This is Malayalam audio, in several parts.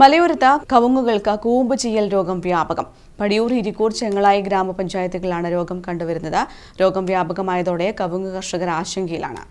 മലയോരത്ത് കവുങ്ങുകൾക്ക് കൂമ്പ് ചെയ്യൽ രോഗം വ്യാപകം. പടിയൂർ ഇരിക്കൂർ ചെങ്ങളായി ഗ്രാമപഞ്ചായത്തുകളിലാണ് രോഗം കണ്ടുവരുന്നത്. രോഗം വ്യാപകമായതോടെ കവുങ്ങ് കർഷകർ ആശങ്കയിലാണ്.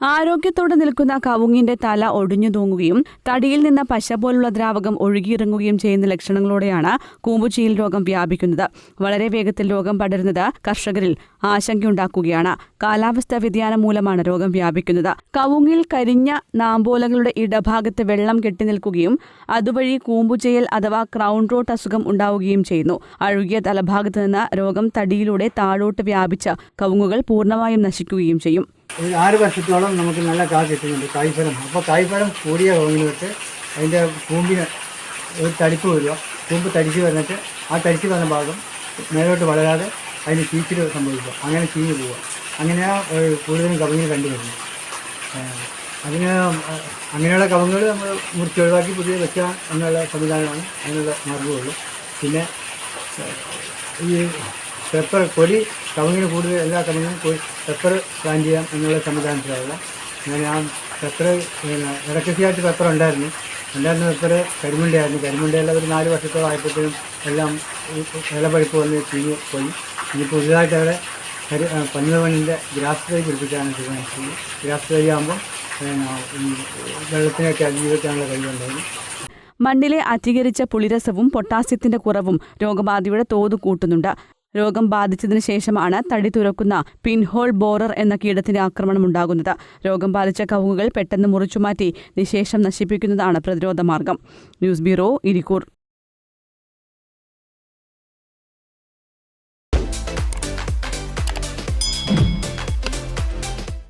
ആരോഗ്യത്തോടെ നിൽക്കുന്ന കവുങ്ങിന്റെ തല ഒടിഞ്ഞു തൂങ്ങുകയും തടിയിൽ നിന്ന് പശ പോലുള്ള ദ്രാവകം ഒഴുകിയിറങ്ങുകയും ചെയ്യുന്ന ലക്ഷണങ്ങളോടെയാണ് കൂമ്പുചീൽ രോഗം വ്യാപിക്കുന്നത്. വളരെ വേഗത്തിൽ രോഗം പടരുന്നത് കർഷകരിൽ ആശങ്കയുണ്ടാക്കുകയാണ്. കാലാവസ്ഥാ വ്യതിയാനം മൂലമാണ് രോഗം വ്യാപിക്കുന്നത്. കവുങ്ങിൽ കരിഞ്ഞ നാമ്പോലകളുടെ ഇടഭാഗത്ത് വെള്ളം കെട്ടിനിൽക്കുകയും അതുവഴി കൂമ്പുചെയ്യൽ അഥവാ ക്രൗൺ റോട്ട് അസുഖം ഉണ്ടാവുകയും ചെയ്യുന്നു. അഴുകിയ തലഭാഗത്ത് നിന്ന് രോഗം തടിയിലൂടെ താഴോട്ട് വ്യാപിച്ച കവുങ്ങുകൾ പൂർണമായും നശിക്കുകയും ചെയ്യും. ഒരു ആറ് വർഷത്തോളം നമുക്ക് നല്ല കാ കിട്ടുന്നുണ്ട് കായ്ഫലം. അപ്പോൾ കായ്ഫലം കൂടിയ വെച്ച് അതിന്റെ കൂമ്പിന് ഒരു തടിപ്പ് വരിക കൂമ്പ് തടിച്ച് വന്നിട്ട് ആ തടിച്ച് വന്ന ഭാഗം മേലോട്ട് വളരാതെ അതിന് ചീച്ചിൽ സംഭവിക്കുക. അങ്ങനെ ചീഞ്ഞ് പോവുക. അങ്ങനെയാണ് കൂടുതലും കവങ്ങൾ കണ്ടുവരുന്നത് വരുന്നത് അതിന് അങ്ങനെയുള്ള കവങ്ങൾ നമ്മൾ മുറിച്ച് ഒഴിവാക്കി പുതിയ വെക്കാം എന്നുള്ള സംവിധാനമാണ് അതിനുള്ള മാർഗമുള്ളൂ പിന്നെ ഈ പെപ്പർ കൊടി കവുങ്ങിന് കൂടുതൽ എല്ലാ കവുങ്ങിനും പെപ്പർ പ്ലാൻ ചെയ്യാം എന്നുള്ള സംവിധാനത്തിലുള്ള. അങ്ങനെ ആ പെപ്പർ പിന്നെ പെപ്പർ ഉണ്ടായിരുന്നു. ഉണ്ടായിരുന്ന പെപ്പർ കരിമുണ്ടയായിരുന്നു. കരിമുണ്ടയെല്ലാം ഒരു നാല് വർഷത്തോളം ആയപ്പോഴത്തേനും എല്ലാം ഇലപഴുപ്പ് വന്ന് ചീഞ്ഞ് പോയി. ഇനി പുതുതായിട്ട് അവിടെ കരി പന്നിമണ്ണിന്റെ ഗ്രാസ് തൈ പിടിപ്പിക്കാനാണ് തീരുമാനിച്ചത്. ഗ്രാസ് തൈ ആകുമ്പോൾ വെള്ളത്തിനൊക്കെ അതിജീവിക്കാനുള്ള കഴിവുണ്ടായിരുന്നു. മണ്ണിലെ അധികരിച്ച പുളിരസവും പൊട്ടാസ്യത്തിന്റെ കുറവും രോഗബാധയുടെ തോത് കൂട്ടുന്നുണ്ട്. രോഗം ബാധിച്ചതിനു ശേഷമാണ് തടി തുറക്കുന്ന പിൻഹോൾ ബോറർ എന്ന കീടത്തിന്റെ ആക്രമണം ഉണ്ടാകുന്നത്. രോഗം ബാധിച്ച കവുങ്ങുകൾ പെട്ടെന്ന് മുറിച്ചുമാറ്റി നിശേഷം നശിപ്പിക്കുന്നതാണ് പ്രതിരോധ മാർഗം. News bureau Irikkur.